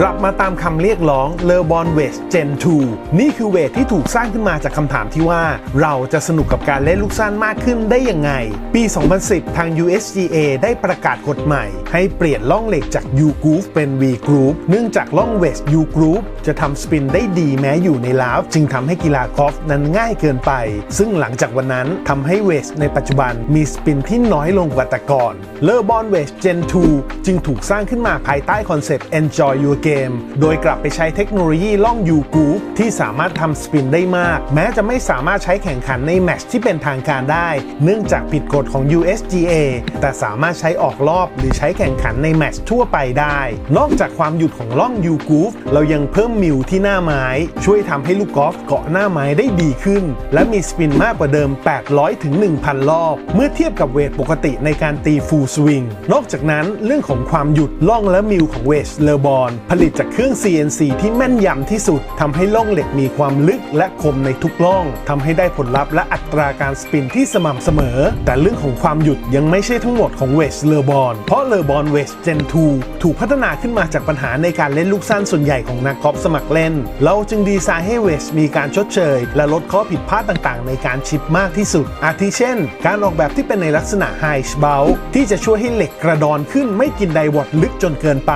กลับมาตามคำเรียกร้องเลอบอนเวสเจน2นี่คือเวทที่ถูกสร้างขึ้นมาจากคำถามที่ว่า เราจะสนุกกับการเล่นลูกสั้นมากขึ้นได้ยังไง ปี 2010 ทาง USGA ได้ประกาศกฎใหม่ ให้เปลี่ยนล่องเหล็กจาก U Groove เป็น V Groove เนื่องจากล่องเวส U Groove จะทำสปินได้ดีแม้อยู่ในลาวจึงทำให้กีฬากอล์ฟนั้นง่ายเกินไป ซึ่งหลังจากวันนั้นทำให้เวสในปัจจุบันมีสปินที่น้อยลงกว่าแต่ก่อนเลอบอนเวสเจน2จึงถูกสร้างขึ้นมาภายใต้คอนเซปต์ Enjoy Your Game โดยกลับไปใช้เทคโนโลยีล่อง U Groove ที่สามารถทำสปินได้มาก แม้จะไม่สามารถใช้แข่งขันในแมตช์ที่เป็นทางการได้ เนื่องจากผิดกฎของ USGA แต่สามารถใช้ออกรอบหรือใช้แข่งขันในแมตช์ทั่วไปได้ นอกจากความหยุดของล่อง U Groove เรายังเพิ่มมิวที่หน้าไม้ ช่วยทำให้ลูกกอล์ฟเกาะหน้าไม้ได้ดีขึ้น และมีสปินมากกว่าเดิม 800ถึง1,000 รอบ เมื่อเทียบกับเวทปกติในการตีฟูลสวิงนอกจากนั้นเรื่องของความหยุดล่องและมิวของเวสเลอบอนผลิตจากเครื่อง CNC ที่แม่นยำที่สุดทำให้ล่องเหล็กมีความลึกและคมในทุกล่องทำให้ได้ผลลัพธ์และอัตราการสปินที่สม่ำเสมอ แต่เรื่องของความหยุดยังไม่ใช่ทั้งหมดของเวสเลอบอนเพราะเลอบอนเวสเจน2ถูกพัฒนาขึ้นมาจากปัญหาในการเล่นลูกสั้นส่วนใหญ่ของนักกอล์ฟสมัครเล่น เราจึงดีไซน์ให้เวสมีการชดเชย และลดข้อผิดพลาดต่างๆ ในการชิปมากที่สุด อาทิเช่น การออกแบบที่เป็นในลักษณะไฮชเบลที่จะช่วยให้เหล็กกระดอนขึ้นไม่กินไดวอตลึกจนเกินไป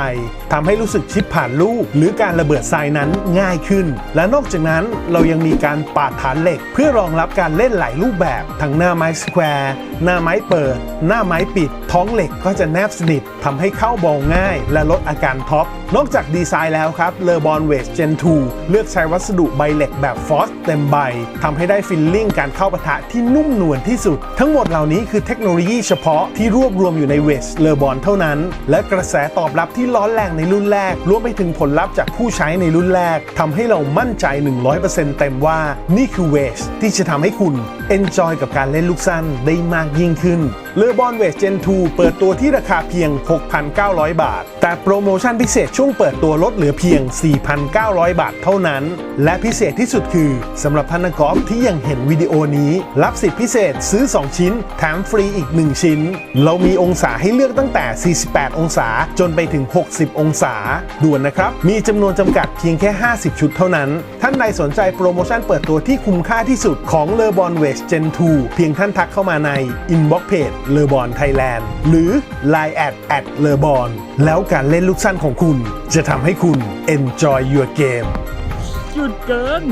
ทำให้รู้สึกชิปผ่านลูก หรือการระเบิดทรายนั้นง่ายขึ้น และนอกจากนั้นเรายังมีการปาดฐานเหล็ก เพื่อรองรับการเล่นหลายรูปแบบทั้งหน้าไม้สแควร์หน้าไม้เปิด หน้าไม้ปิด ท้องเหล็กก็จะแนบสนิททำให้เข้าบอลง่าย และลดอาการท็อป นอกจากดีไซน์แล้วครับเลอบอนเวสเจน2เลือกใช้วัสดุใบเหล็กแบบฟอสเต็มใบทำให้ได้ฟิลลิ่งการเข้าปะทะที่นุ่มนวลที่สุด ทั้งหมดเหล่านี้คือเทคโนโลยีเฉพาะที่รวบรวมอยู่ในเวสเลอบอนเท่านั้น และกระแสตอบรับที่ร้อนแรงในรุ่นแรกรวมไปถึงผลลัพธ์จากผู้ใช้ในรุ่นแรกทำให้เรามั่นใจ 100%เต็มว่านี่คือเวสที่จะทำให้คุณ enjoy กับการเล่นลูกสั้นได้มากยิ่งขึ้นเลอบอนเวสเจน2เปิดตัวที่ราคาเพียง 6,900 บาท แต่โปรโมชั่นพิเศษช่วงเปิดตัวลดเหลือเพียง 4,900 บาทเท่านั้น และพิเศษที่สุดคือสำหรับท่านกอล์ฟที่ยังเห็นวิดีโอนี้ รับสิทธิพิเศษซื้อ 2 ชิ้น แถมฟรีอีก 1 ชิ้น เรามีองศาให้เลือกตั้งแต่ 48 องศาจนไปถึง 60 องศา ด่วนนะครับ มีจำนวนจำกัดเพียงแค่ 50 ชุดเท่านั้น ท่านใดสนใจโปรโมชั่นเปิดตัวที่คุ้มค่าที่สุดของเลอบอนเวสเจน2เพียงท่านทักเข้ามาใน inbox page เลอบอนไทยแลนด์หรือ line at at เลอบอนแล้วการเล่นลูกสั้นของคุณ จะทำให้คุณ enjoy your game หยุดเกิน